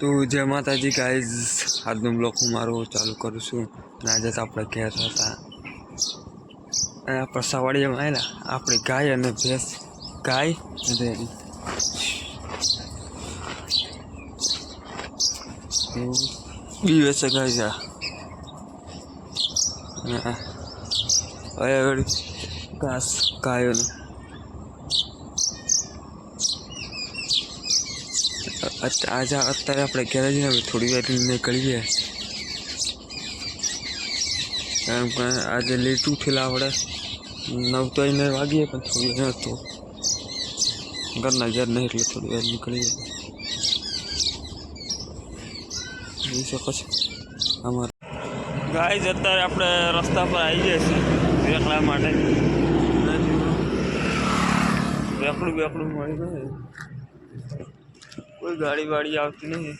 तो जय माता जी गाइज आज हम लोग मारो चालू करूँ आज आप कहता था प्रसावाड़ी में आए ना अपनी गाय भैंस गाय दिवस तो, गाय घास આજે અત્યારે આપણે ઘેરે જઈને થોડી વાર નીકળીએ કારણ કે આજે લેટું થયેલા આપણે નવ તો એને વાગીએ પણ થોડી વાર હતું ઘરના ઘેર નહીં એટલે થોડી વાર નીકળીએ એ પછી અમારે ગાય અત્યારે આપણે રસ્તા પર આવી જઈશું એકલા માટે બેકડું બેકડું મળી જાય कोई गाड़ी वाड़ी आती नहीं है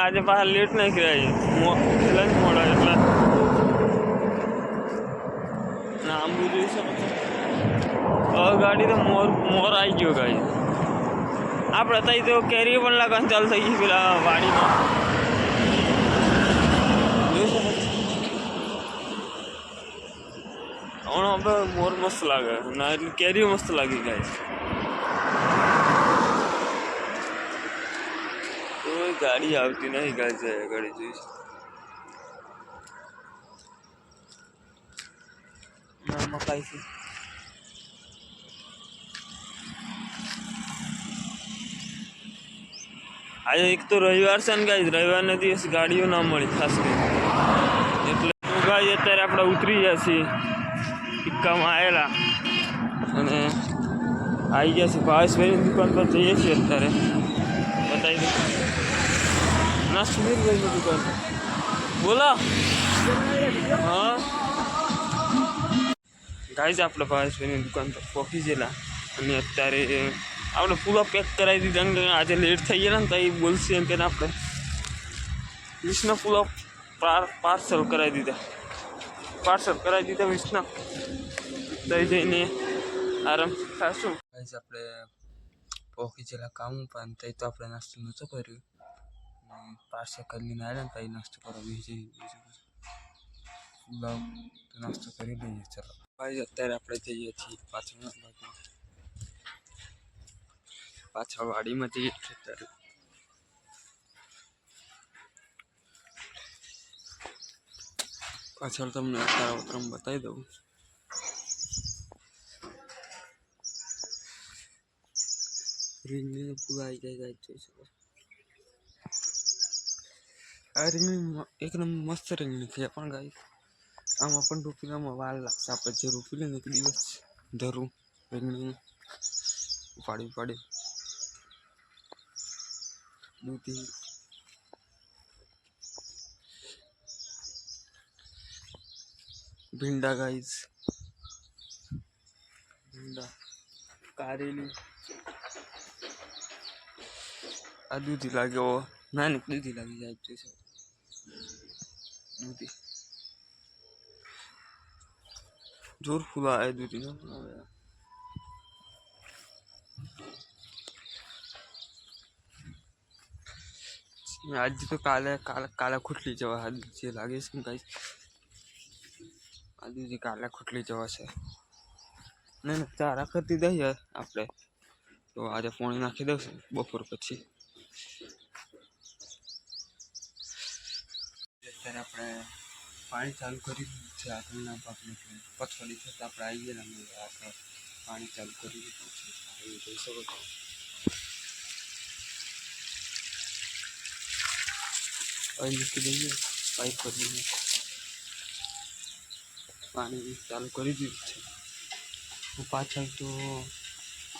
आज बाहर लेट नहीं किया ये लंच मोड़ा इतना नाम भी जो सब और गाड़ी तो मोर मोर आई गई होगा आप बताइए तो कैरी बनला कहीं चल सही फिलहाल गाड़ी में और वहाँ पर मोर मस्त लागे नारियल कैरी मस्त लगी गाइस तो गाड़ी आती नहीं गाइस है गाड़ी जी मकाई से આજે એક તો રવિવાર છે ને ગાઈ રવિવારના દિવસ ગાડીઓ ના મળી ખાસ કરીને એટલે ગાઈ અત્યારે આપણે ઉતરી જશે પિક્કામાં આવેલા અને આવી ગયા છે ભાવેશભાઈની દુકાન પર જઈએ છીએ અત્યારે બતાવી દઉં ના સુધીરભાઈની દુકાન પર બોલો હા છે આપણે ભાવેશભાઈની દુકાન પર પહોંચી ગયેલા અને અત્યારે આપણે પૂરા પેક કરાવી દીધા ને આજે લેટ થઈ ગયા ને તો એ બોલશે તેને આપણે વીસના પૂરા પાર્સલ કરાવી દીધા પાર્સલ કરાવી દીધા વિષ્ણુ દઈ જઈને આરામ થશું ગાઈઝ આપણે પહોંચી ગયેલા કામ પણ તે તો આપણે નાસ્તો નહોતો કર્યો પાર્સલ કરીને આવ્યા ને પછી નાસ્તો કરવા બીજું બીજું તો નાસ્તો કરી લઈએ ચલો ભાઈ અત્યારે આપણે જઈએ છીએ પાછળના ભાગમાં પાછળ વાડીમાં જઈએ ખેતર પાછળ તમને અત્યારે ઉતરમ બતાવી દઉં રીંગણી ફૂલ આવી ગાય જોઈ શકો આ રીંગણી એકદમ મસ્ત રીંગણી છે પણ ગાય આમાં પણ રૂપીનામાં વાલ લાગશે આપણે જે રૂપી લઈને એક દિવસ ધરું રીંગણી ઉપાડી ઉપાડી દૂધી भिंडा गाइस भिंडा कारेली आ दूध लागे वो ना निकली थी लागी जाए तो दूध जोर खुला है दूध ना आज तो काला काला काला खुट लीजिए लीजिए लागे इसमें गाइस આદુજી કાલે ખૂટલી જવાશે નહીં ચારા કરતી દઈએ આપણે તો આજે પોણી નાખી દઉં બપોર પછી અત્યારે આપણે પાણી ચાલુ કરી દીધું છે આગળના પાકને પછોડી છે આપણે આવી ગયા આપણે પાણી ચાલુ કરી દીધું છે પાણી જોઈ શકો છો અહીં મૂકી દઈએ પાઇપ કરીને પાણી ચાલુ કરી દીધું છે પાછળ તો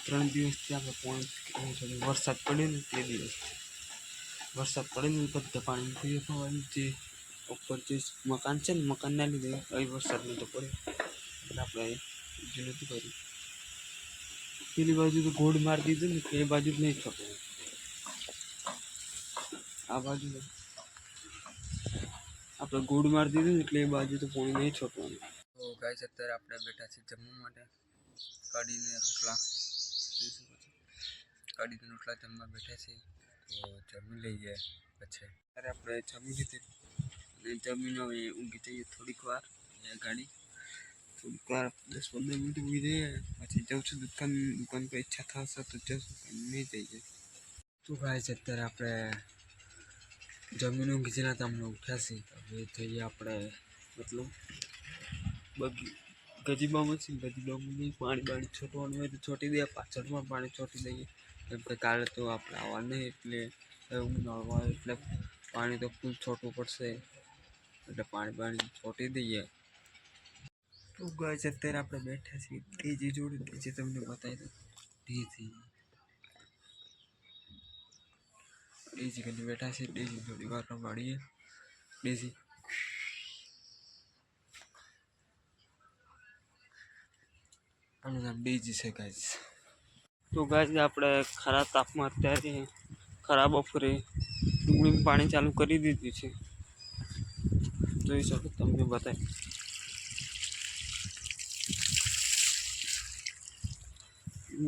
ત્રણ દિવસથી આપણે પોણી વરસાદ પડ્યો ને તે દિવસથી વરસાદ પડે ને બધા પાણી નીકળી જવાનું જે ઉપર જે મકાન છે ને મકાનના લીધે અહીં વરસાદ નહોતો પડ્યો એટલે આપણે બીજું નથી કર્યું પેલી બાજુ તો ગોળ મારી દીધું ને એ બાજુ નહીં થતું આ બાજુ આપણે ગોળ મારી દીધું એટલે એ બાજુ તો પોણી નહીં છોટવાનું ગાઈસ અત્યારે આપણે બેઠા છીએ જમવા માટે કઢીને રોટલા કઢીને રોટલા જમવા બેઠા છીએ તો જમી લઈએ પછી ત્યારે આપણે જમી લીધી અને જમીને હવે ઊંઘી જઈએ થોડીક વાર ગાડી થોડીક વાર દસ પંદર મિનિટ ઊંઘી જઈએ પછી જાઉં છું દુકાન દુકાન પર ઈચ્છા થશે તો જશું નહીં જઈએ તો ગાઈસ અત્યારે આપણે જમીને ઊંઘી જઈને તો અમને ઉઠ્યા છીએ હવે જઈએ આપણે મતલબ બગી ગજીબા મૂકી ગજીબા મૂકી પાણી બાણી છોટવાનું હોય તો છોટી દે પાછળમાં પાણી છોટી દઈએ કેમ કે કાલે તો આપણે આવવા નહીં એટલે ઉનાળો આવે એટલે પાણી તો ફૂલ છોટવું પડશે એટલે પાણી બાણી છોટી દઈએ તો ગાય અત્યારે આપણે બેઠા છીએ તેજી જોડે તેજી તમને બતાવી દઉં તેજી ડેઝી કરીને બેઠા છે ડેઝી થોડી વાર રમાડીએ ડેઝી નમસ્કાર બેજી છે ગાઈસ તો ગાઈસ આપણે ખરા તાપમાં અત્યારે છે ખરા બફરે ડુગળીમાં પાણી ચાલુ કરી દીધું છે જોઈ શકો તમને બતાય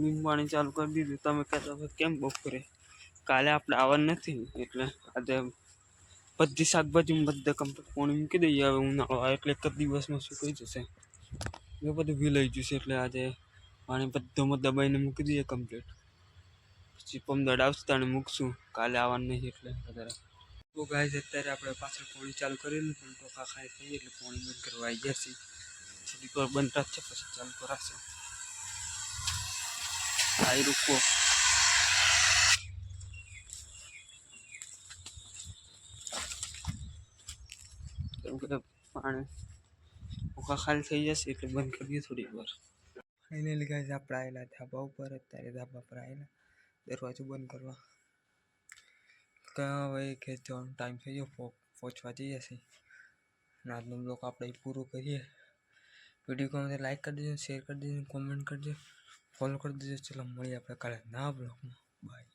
લીમ પાણી ચાલુ કર્યું તમે કહો કે કેમ બફરે કાલે આપડે આવન નથી એટલે આજે બધી શાકભાજીમાં બધું કમ્પક પોણું ઉંકી દેવા એટલે એક દિવસમાં સુકઈ જશે જો બધું ભીલાઈ ગયું છે એટલે આજે પાણી બધુંમ દબાઈને મુક્યું છે કમ્પ્લીટ પછી પમ ડડાવસ્તોને મુકશું કાલે આવન નથી એટલે તો ગાઈઝ એટલે આપણે પાછો ફોડી ચાલુ કરી લઉં તો કા ખા થઈ એટલે પાણી મન કરવાઈ ગયું છે થોડીક ઓર બન tract છે પછી ચાલુ કરશું આઈ રુકો એમ કે પાણી ભૂખા ખાલી થઈ જશે એટલે બંધ કરીએ થોડીક વાર ફાઇનલી ગાઈઝ આપણે આવેલા ધાબા ઉપર અત્યારે ધાબા પર આવેલા દરવાજો બંધ કરવા કહેવા હોય કે જો ટાઈમ થઈ ગયો પહોંચવા જઈએ છીએ અને આજનો બ્લોગ આપણે પૂરો કરીએ વિડીયો ગમે લાઈક કરી દેજો શેર કરી દેજો કોમેન્ટ કરજો ફોલો કરી દેજો ચલો મળીએ આપણે કાલે ના બ્લોગમાં બાય